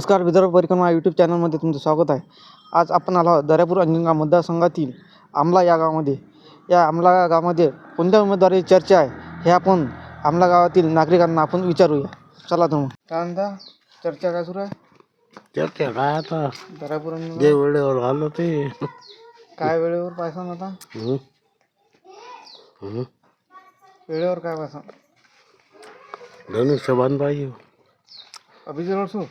नमस्कार विदर्भ परिक्रमा यूट्यूब चॅनलमध्ये तुमचं स्वागत आहे. आज आपण आलो दर्यापूर अंजनगाव मतदारसंघातील आमला या गावामध्ये. या आमला गावामध्ये कोणत्या उमेदवाराची चर्चा आहे हे आपण आमला गावातील नागरिकांना आपण विचारूया. चला तुम्ही काय म्हणता चर्चा काय सुरू आहे? चर्चा काय आता? दर्यापूर अंजनगाव. जे वेळेवर आलं ते. काय वेळेवर पायसा आता? हं? हं? वेळेवर काय पायसा धनुष्यबाण पाहिजे. अभिजित अडसू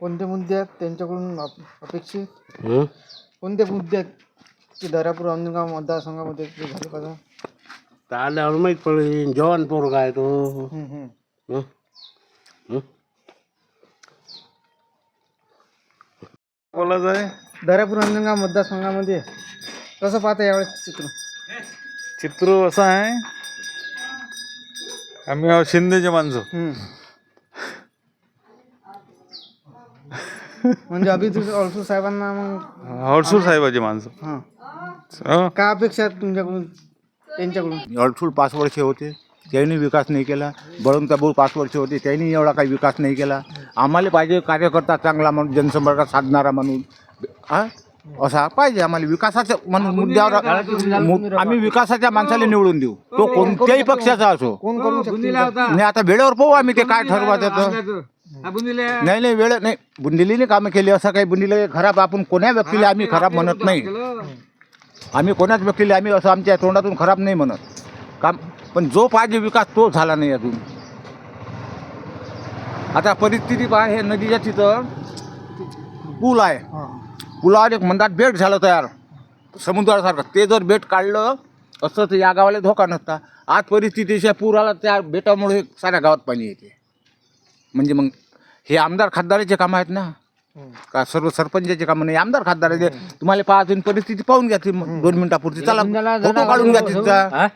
कोणते मुद्दे आहेत त्यांच्याकडून अप- अपेक्षित हं? कोणते मुद्दे आहेत की दर्यापूर अंजनगाव मतदारसंघामध्ये ते झाले पाहिजे तर आल्यावर माहीत पडेल जवान पोरगा आहे तो हम्म, हम्म. हं? हं? बोलायचं आहे दर्यापूर अंजनगाव मतदारसंघामध्ये कसं पाहता यावेळेस चित्र चित्र असं आहे आम्ही आहोत शिंदेचे माणसं हम्म. म्हणजे अभिजित अडसू साहेबांना मग हडसूळ साहेबाची माणसं. हां. हं? काय अपेक्षा आहेत तुमच्याकडून? त्यांच्याकडून? अडसूळ पाच वर्षे होते. त्यांनी विकास नाही केला. बळवंताभाऊ पाच वर्ष होते. त्यांनी एवढा काही विकास नाही केला. आम्हाला पाहिजे कार्यकर्ता चांगला म्हणून जनसंपर्कात साधणारा म्हणून. हा? असा पाहिजे आम्हाला विकासाच्या म्हणून मुद्द्यावर मु- आम्ही विकासाच्या माणसाला निवडून देऊ. तो कोणत्याही पक्षाचा असो. कोण करू शकते? नाही आता वेळेवर पाहू आम्ही ते काय नाही नाही वेळ नाही. बुंदिलीने कामं केली असं काही बुंदिले खराब आपण कोण्या व्यक्तीला आम्ही खराब म्हणत नाही. आम्ही कोणाच व्यक्तीला आम्ही असं आमच्या तोंडातून खराब नाही म्हणत. काम पण जो पाहिजे विकास तो झाला नाही अजून. आता परिस्थिती पहा हे नदीच्या तिथं पूल आहे. हां. पुलावर एक मंदात बेट झालं तयार. समुद्रासारखं. ते जर बेट काढलं असतं तर या गावाला धोका नसता. आज परिस्थिती अशी आहे, पूर आला त्या बेटामुळे साऱ्या गावात पाणी येते. म्हणजे मग हे आमदार खासदाराचे कामं आहेत ना? का सर्व सरपंचाचे कामं नाही? आमदार खासदाराचे तुम्हाला पाहून परिस्थिती पाहून घ्या ती मग दोन मिनिटापुरती. चला फोटो काढून घ्या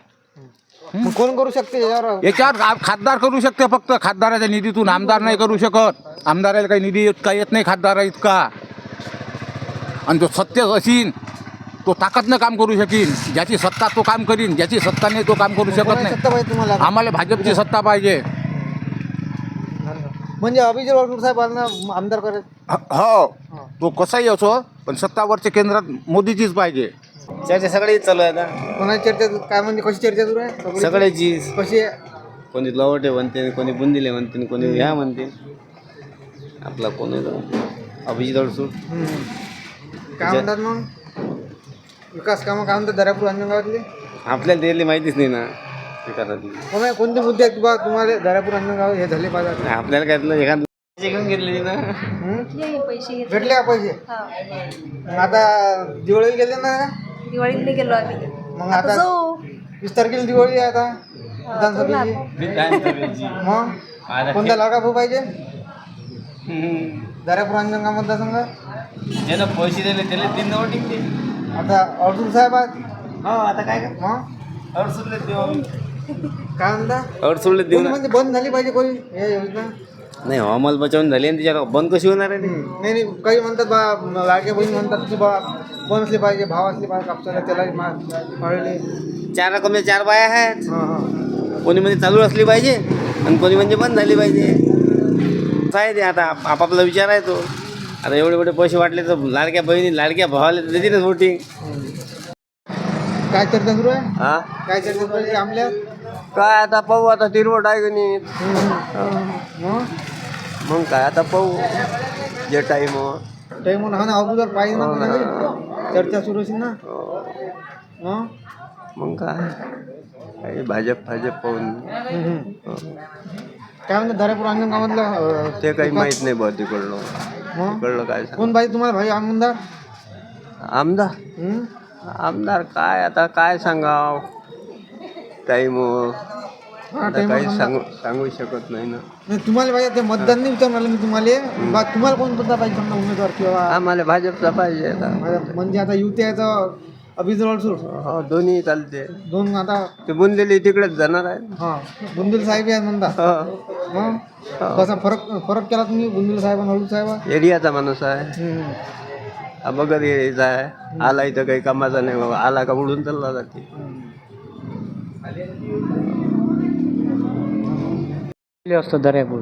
मग कोण करू शकते यावर याच्यावर खासदार करू शकते फक्त. खासदाराच्या निधीतून आमदार नाही करू शकत. आमदाराला काही निधी इतका येत नाही खासदारा इतका. आणि जो सत्य असीन तो ताकदनं काम करू शकीन. ज्याची सत्ता तो काम करीन ज्याची सत्ता नाही तो काम करू शकत नाही. सत्ता पाहिजे तुम्हाला? आम्हाला भाजपची सत्ता पाहिजे. म्हणजे अभिजित अडसू साहेबांना आमदार करायचं? ह- हो. तो कसाही असो पण सत्तावरच्या केंद्रात मोदीचीच पाहिजे. चर्चा सगळे चालू आहे आता कोणाची चर्चा काय म्हणजे कशी चर्चा सुरू आहे? सगळी? सगळ्याची. कशी आहे? कोणी लवटे म्हणते कोणी बुंदिले म्हणते कोणी ह्या म्हणते. आपला कोण आहे तो? अभिजित अडसूळ. हम्म. काय म्हणतात मग? विकास कामं काय म्हणतात? दर्यापूर अंजनगावातले आपल्याला दिली माहितीच नाही ना. कोणते मुद्दे आहेत बा? तुम्हाला दर्यापूर अंजनगाव हे झाले पाहिजे आपल्याला काय तुला एखाद पैसे घेऊन घेतलेली ना. हम्म? पैसे घेतले? भेटले का पैसे? हा. मग आता दिवाळीला गेले ना? दिवाळीत नाही गेलो आम्ही. मग आता आता जाऊ. वीस तारखेला दिवाळी आहे आता विधानसभेची. मग? कोणता लाडका भाऊ पाहिजे? दर्यापूर अंजनगाव मतदारसंघ? ज्यानं पैसे दिले त्याला तीन वोटिंग दे. आता अर्जुन साहेब आहेत? हो आता काय मग? अडसूळले देऊ. काय म्हणता? अडसूळले देऊ कोणी ना. म्हणजे बंद झाली पाहिजे कोणी? हे योजना? नाही हवामान बचावून झाली आणि त्याच्यावर बंद कशी होणार आहे ती? नाही नाही काही म्हणतात बा लाडक्या बहिणी म्हणतात की बा बंद असले पाहिजे भाव असले पाहिजे कापसाला त्याला मारले चार रकमे चार बाया आहेत. हां हां. कोणी म्हणजे चालू असली पाहिजे आणि कोणी म्हणजे बंद झाली पाहिजे. असं आहे ते आता आप- आपापला विचार आहे तो. आता एवढे एवढे पैसे वाटले तर लाडक्या बहिणी लाडक्या भावाला तर देतीलच वोटिंग काय चर्चा सुरू आहे? हा? काय चर्चा सुरू आहे? आमल्या काय आता पाहू आता तिरवट आहे. गणित मग मग काय आता पाहू. जे टाईम टाईम म्हणून हा ना अगोदर पाहिजे ना कोणाला? चर्चा सुरू असेल ना? मग मग काय काही भाजप भाजप पाहून. काय म्हणतात दर्यापूर अंजनगावातलं अं, ते काही माहीत नाही बा तिकडलं. मग तिकडलं काय सांग. कोण पाहिजे तुम्हाला भाई आमदार? आमदार? आमदार काय आता काय सांगाव? टाईम हा, time काही सांगू सांगू शकत नाही ना. नाही तुम्हाला पाहिजे ते मतदान नाही विचारून आलं मी तुम्हाला. बा तुम्हाला कोण कोणता पाहिजे समजा उमेदवार किंवा आम्हाला भाजपचा पाहिजे आता. माझ्या- म्हणजे आता युती आहे तर अभिजित अडसूळ हो दोन्ही चालते. दोन आता ते बुंदेली तिकडेच जाणार आहे. हा बुंदेल साहेब आहेत म्हणता हो. मग कसा फरक फरक केला तुम्ही बुंदेल साहेब आणि अडूळ साहेब? एरियाचा माणूस आहे. हम्म. हा बगर एरियाचा आहे. आला इथं काही कामाचा नाही बाबा. आला का उडून चालला जाते. असतं दर्यापूर.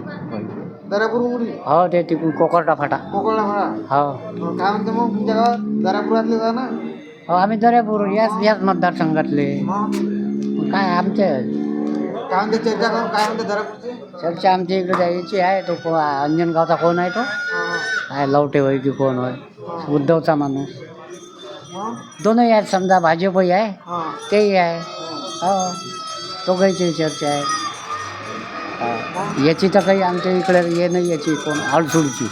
दर्यापूर उमरी? हो ते तिकडून कोकरटा फाटा. कोकळला म्हणा हो. काय म्हणते मग तुमच्या गावात दर्यापुरातले जा ना हो आम्ही दर्यापूर याच याच मतदारसंघातले. मग? काय आमच्या काय म्हणते चर्चा करून काय म्हणते दर्यापूरची? चर्चा आमच्या इकडे याची आहे तो को- अंजनगावचा कोण आहे तो? काय लवटे होय की कोण होय? उद्धवचा माणूस. मग? दोनही आहेत समजा भाजपही आहे. हां. तेही आहे. हो. दोघांची चर्चा आहे. हा. याची तर काही आमच्या इकडे हे नाही याची कोण अडसूडची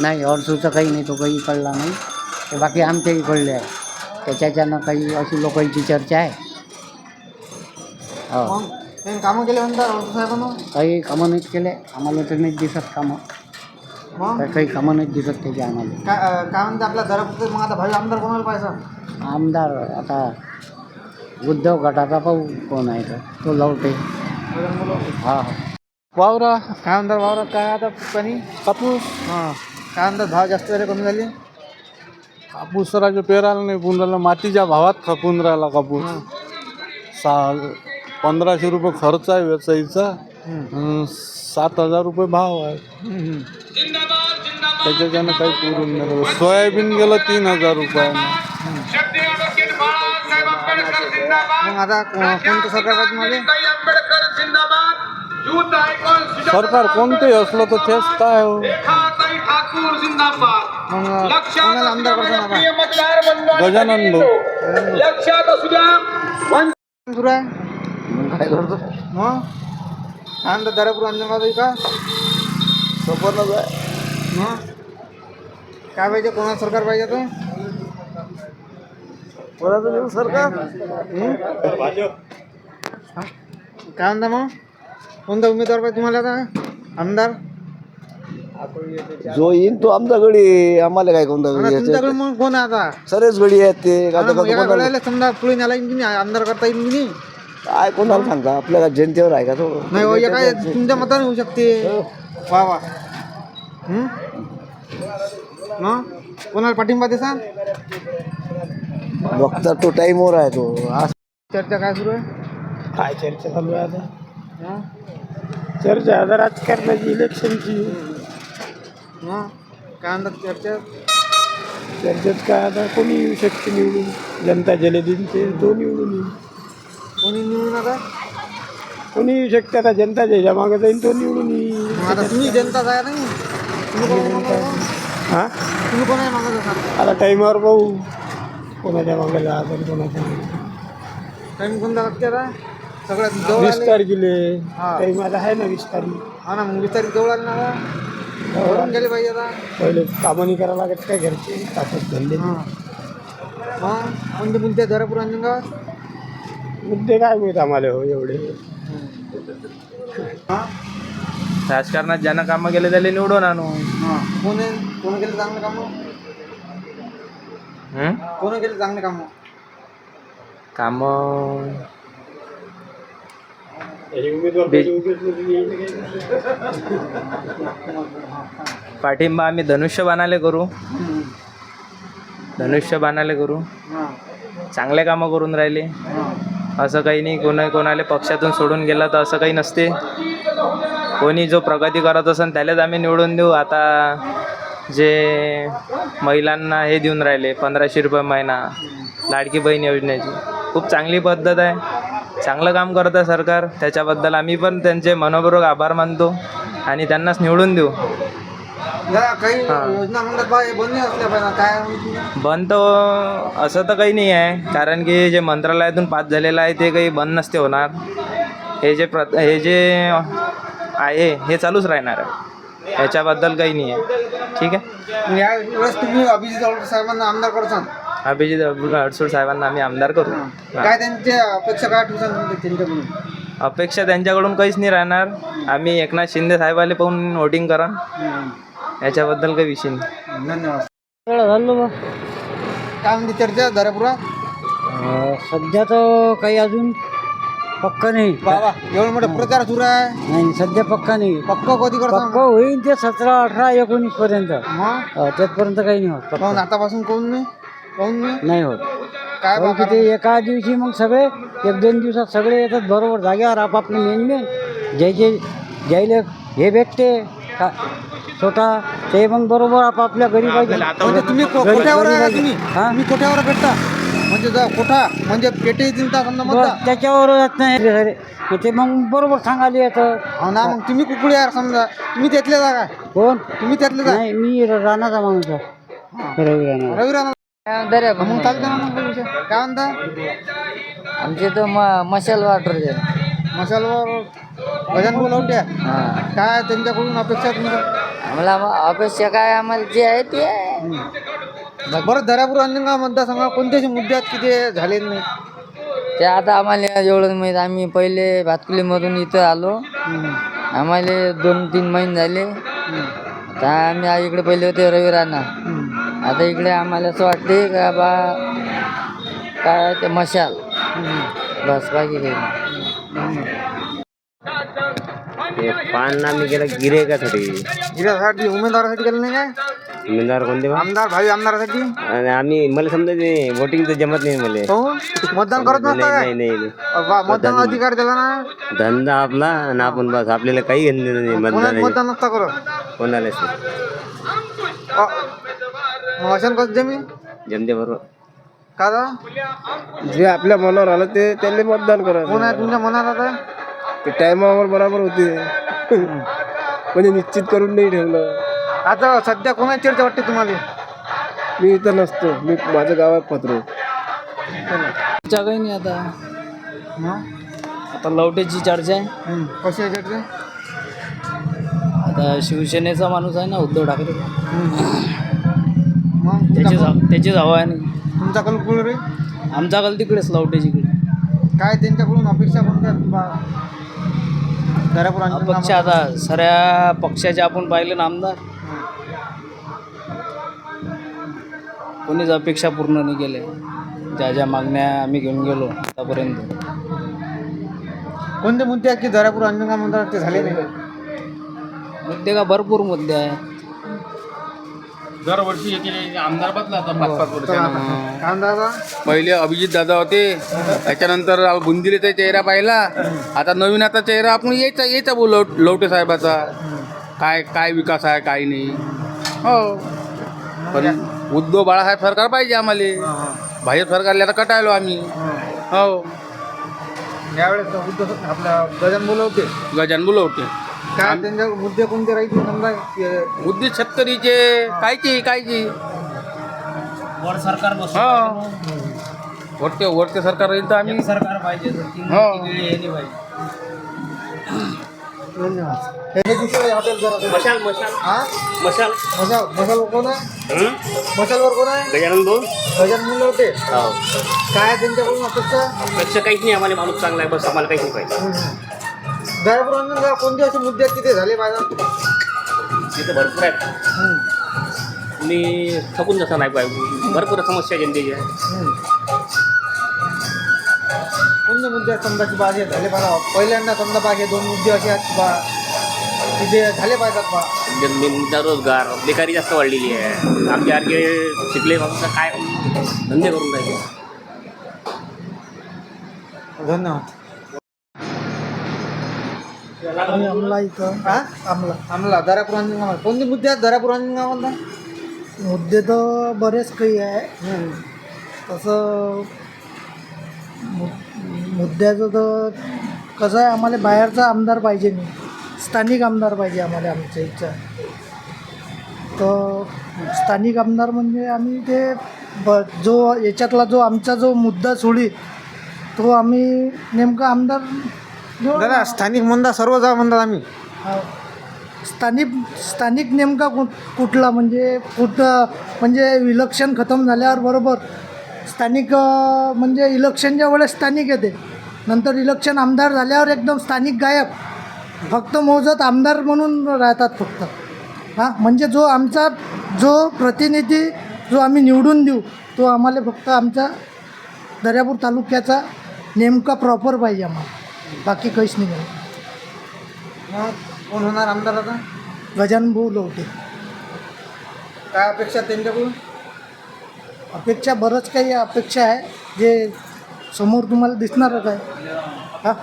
नाही अडसूडचं काही नाही तो काही कळला नाही. ते बाकी आमच्या इकडले आहे. त्याच्याच्यानं काही अशी लोकांची चर्चा आहे. हो. मग त्यांनी कामं केले म्हणतात राऊत साहेबांना? काही कामं नाहीत केले. आम्हाला तर नाही दिसत कामं. मग? काही- काही कामं नाहीत दिसत त्याचे आम्हाला. काय अं, काय म्हणते आपल्या दर्यापूरचे मग आता भावी आमदार कोणाला पाहिजे आमदार आता उद्धव गटाचा पाहू कोण आहे तर तो लवटे. हा. हा वावरा काय म्हणतात वावरात काय आता पाणी? कापूस? हां. काय म्हणतात भाव जास्त झाले कमी झाले. कापूस सराच्या पेरायला नाही पुन राहिला मातीच्या भावात खपून राहिला कापूस. सा पंधराशे रुपये खर्च आहे वेचाईचा अं, सात हजार रुपये भाव आहे. त्याच्याच्यानं काही पुरून नाही राहिलं. सोयाबीन गेलं तीन हजार रुपयानं मग आता कोणतं सरकार पाहिजे तुम्हाला सरकार कोणते असलं तर तेच काय हो? मग कोणाला आमदार करतो आता गजानन भाऊ. सुरू आहे काय करतो? मग? अंजनगाव का? आहे. मग? काय पाहिजे? कोणाला सरकार पाहिजे आता? कोणाचं देऊ सरकार काय म्हणता मग? कोणता उमेदवार पाहिजे तुम्हाला आता? आमदार? जो येईन तो आमचा गडी आम्हाला काय कोणता आता तुमच्याकडे मग कोण आहे आता? सरेच गडी आहेत ते. ना, मग एका वेळेला समजा पुढे येईन की नाही? आमदार करता येईल की नाही? काय कोणाला सांगता आपल्याला जनतेवर आहे का तो? नाही हो, काय तुमच्या मताने होऊ शकते. वा वा. हं? मग? कोणाला पाठिंबा देसान? बघता तो टाईमवर आहे तो. आज चर्चा काय सुरू आहे? काय चर्चा चालू आहे आता? हं? चर्चा आता राजकारणाची इलेक्शनची हं? काय म्हणतात चर्चा? चर्चेत काय आता कोणी येऊ शकते निवडून? जनता जले दिन ते तो निवडून येईल. कोणी निवडून आता? कोणी येऊ शकते आता? जनता ज्याच्या मागे जाईल तो निवडून येईल. मग आता तुम्ही जनताच आहे नाही? तुम्ही कोण मागं हा? तुम्ही कोण आहे मागत असाल आता टाईमावर पाहू कोणाच्या मागे जायचं आणि कोणाच्या मागे टाइम कोणता लागते आता? सगळ्यात जवळ वीस आले. तारखेले. हा. टाईम आता आहे ना वीस तारीख. हा ना मग वीस तारीख जवळ आली ना आता. भरून गेले पाहिजे आता. पहिले कामं नाही करावं लागत काय घरचे? ताकद धंदे. हां. मग कोणते मुद्दे आहे दर्यापूर अंजनगावात मुद्दे काय माहीत आम्हाला हो एवढे. राजकारणात ज्यानं कामं केले त्याला निवडून आणू. हां. कोण आहे? कोण केले चांगले कामं? हं? कोण केले चांगले कामं? कामं? पाठिंबा आम्ही धनुष्यबाणाले करू. धनुष्यबाणाले करू. हां. चांगले कामं करून राहिले. असं काही नाही कोणा कोणाला पक्षातून सोडून गेला तर असं काही नसते. कोणी जो प्रगती करत असेल त्यालाच आम्ही निवडून देऊ. आता जे महिलांना हे देऊन राहिले पंधराशे रुपये महिना लाडकी बहीण योजनेची. खूप चांगली पद्धत आहे. चांगलं काम करतं सरकार. त्याच्याबद्दल आम्ही पण त्यांचे मनपूर्वक आभार मानतो आणि त्यांनाच निवडून देऊ. बंद? बंद तर असं तर काही नाही आहे. कारण की जे मंत्रालयातून पास झालेलं आहे ते काही बंद नसते होणार. हे जे प्र हे जे आहे हे चालूच राहणार आहे. याच्याबद्दल काही नाही आहे. ठीक आहे? मग या वेळेस तुम्ही अभिजित साहेबांना आमदार करसान अभिजित अडसूळ साहेबांना आम्ही आमदार करू. काय त्यांच्या अपेक्षा काय ठेवसान त्यांच्याकडून? अपेक्षा त्यांच्याकडून काहीच नाही राहणार. आम्ही एकनाथ शिंदे साहेबाले पाहून वोटिंग करा. याच्याबद्दल काही विषय नाही. धन्यवाद. काय म्हणते चर्चा दर्यापुरात? सध्या तर काही अजून पक्का नाही. बाबा एवढा मोठा प्रचार सुरू आहे? नाही सध्या पक्का नाही. पक्क कधी करसान पक्का होईल ते सतरा अठरा एकोणीस पर्यंत. मग अं, तेथपर्यंत काही नाही होत पक्का. काहून आतापासून कोण नाही? काहून नाही? नाही होत. काय कारण बा की ते एका दिवशी मग सगळे एक दोन दिवसात सगळे येतात बरोबर जागेवर आपापले मेन मेन ज्याचे ज्यायले हे भेटते का छोटा ते मग बरोबर आपापल्या घरी पाहिजे. म्हणजे तुम्ही को- कोठ्यावर आहे का पाहिजे. तुम्ही? हा? तुम्ही कोठ्यावर भेटता. म्हणजे जा कोठा? म्हणजे पेटे का समजा मतदार त्याच्यावर येत नाही रे. मग ते मग बरोबर सांगायला येतं. हो ना मग तुम्ही कुकडे यार समजा. तुम्ही त्यातले जा काय कोण? तुम्ही त्यातले जा नाही मी राणाचा माणूस आहे रवी राणा. रवी राणा मग चालतं ना मग. काय म्हणता? आमचे तर मशाल वाटर मशालवर गजान बोलवट्या काय त्यांच्याकडून अपेक्षा तुमच्या? आम्हाला अपेक्षा काय आम्हाला जे आहे ते आहे. बरं दर्यापूर अंजनगाव मतदारसंघात कोणते असे मुद्दे आहेत की ते झाले नाही? ते आता आम्हाला एवढं माहीत. आम्ही पहिले भातकुलीमधून इथं आलो. आम्हाला दोन तीन महिने झाले. आता आम्ही आ- इकडे पहिले होते रवी राणा आता इकडे आम्हाला असं वाटते का बा काय ते मशाल. बस बाकी काही नाही. ते पान आम्ही गेला गिरेकासाठी जिल्ह्यासाठी उमेदवारासाठी केलं नाही काय? उमेदवार कोणते बा? आमदार भावी आमदारासाठी? आणि आम्ही मला समजा ते वोटिंग तर जमत नाही मला. हो? मतदान करत नसता नाही काय? नाही नाही वा, मतदान अधिकार दिला ना? धंदा आपला आणि आपण बस आपल्याला काही घेणं देणं नाही कोणाला मतदान मतदान नसता करत? कोणालाच नाही. अ, मग अशानं कसं जमीन? जमते बरोबर. का जा? जे आपल्या मनावर आलं ते त्यांनी मतदान कोण आहे तुमच्या मनात आता? ते टायमावर बरोबर होते. म्हणजे निश्चित करून नाही ठेवलं. आता सध्या कोणाची चर्चा वाटते तुम्हाला? मी इथं नसतो. मी माझ्या गावात पत्रो काही नाही आता. हं? आता लवटेची चर्चा आहे. हं. कशी आहे चर्चा? आता शिवसेनेचा माणूस आहे ना उद्धव ठाकरे. मग? त्याची तुमचा जा- त्याचीच हवा आहे ना. तुमचा कल कुठं रे? आमचा कल तिकडेच लवटेजीकडे काय त्यांच्याकडून अपेक्षा कोणत्या बा- दर्यापूर पक्ष अंजनगाव आता सऱ्या पक्षाचे आपण पाहिले ना आमदार. कोणीच अपेक्षा पूर्ण नाही केल्या. ज्या ज्या मागण्या आम्ही घेऊन गेलो आतापर्यंत. कोणते मुद्दे आहेत की दर्यापूर अंजनगाव मंदिरात ते झाले नाही? मुद्दे का भरपूर मुद्दे आहेत. दरवर्षी येते आमदार बदलाचा पाच पाच वर्षानं. काय दादा पहिले अभिजित दादा होते त्याच्यानंतर बुंदिलेचा चेहरा पाहिला. आता नवीन आता चेहरा आपण यायचा यायचा बोल लवटे साहेबाचा. काय काय विकास आहे काय नाही. हो. पण उद्धव बाळासाहेब सरकार पाहिजे आम्हाला. भाजप सरकारला आता कटायलो आम्ही. हो. यावेळेस उद्धव आपल्या गजान बोलवते गजान बोलवते काय त्यांच्या मुद्दे कोणते राहतील समजा की- बुद्धी शेतकरीचे कायचे कायचे? वर सरकार हो. वरते वरते सरकार येईल तर आम्ही सरकार पाहिजे हो. धन्यवाद. हे दुसरं हॉटेल जरा मशाल मशाल. हा? मशाल. मशाल मशाल कोण आहे? मशालवर कोण आहे? गजानन भाऊ गजान बोलवते काय आहे त्यांच्याकडून अपेक्षा लक्ष काहीच नाही आम्हाला माणूस चांगला आहे बस आम्हाला काहीच नाही पाहिजे. कोणते असे मुद्दे आहेत की ते झाले पाहिजे तिथे भरपूर आहेत. मी थकून जसा नाही पाहिजे भरपूर समस्या जनतेच्या कोणते मुद्दे आहेत? समजा की बा हे झाले पाहिजे. पहिल्यांदा समजा बा हे दोन मुद्दे असे आहेत बा की जे झाले पाहिजेत बा. मुद्दा रोजगार बेकारी जास्त वाढलेली आहे. आमच्यासारखे शिकले माणसं काय धंदे करून राहिले. धन्यवाद. आमला इथं हा? आमला अंजनगाव कोणते मुद्दे आहेत दर्यापूर अंजनगावला मुद्दे तर बरेच काही आहे. तसं मु मुद्द्याचं तर कसं आहे आम्हाला बाहेरचा आमदार पाहिजे नाही. स्थानिक आमदार पाहिजे आम्हाला आमच्या इच्छा तर स्थानिक आमदार म्हणजे आम्ही ते ब जो याच्यातला जो आमचा जो मुद्दा सोडी तो आम्ही नेमका आमदार दादा स्थानिक म्हणता सर्व जा म्हणतात आम्ही. स्थानिक स्थानिक नेमका कुठ कुठला म्हणजे कुठं म्हणजे इलेक्शन खतम झाल्यावर बरोबर. स्थानिक म्हणजे इलेक्शनच्या वेळेस स्थानिक येते. नंतर इलेक्शन आमदार झाल्यावर एकदम स्थानिक गायब. फक्त मोजत आमदार म्हणून राहतात फक्त. हां? म्हणजे जो आमचा जो प्रतिनिधी जो आम्ही निवडून देऊ तो आम्हाला फक्त आमचा दर्यापूर तालुक्याचा नेमका प्रॉपर पाहिजे आम्हाला. बाकी काहीच नाही मग कोण होणार आमदार आता? गजानन भाऊ लवटे काय अपेक्षा त्यांच्याकडून? अपेक्षा बरंच काही अपेक्षा आहे जे समोर तुम्हाला दिसणारच आहे. हां?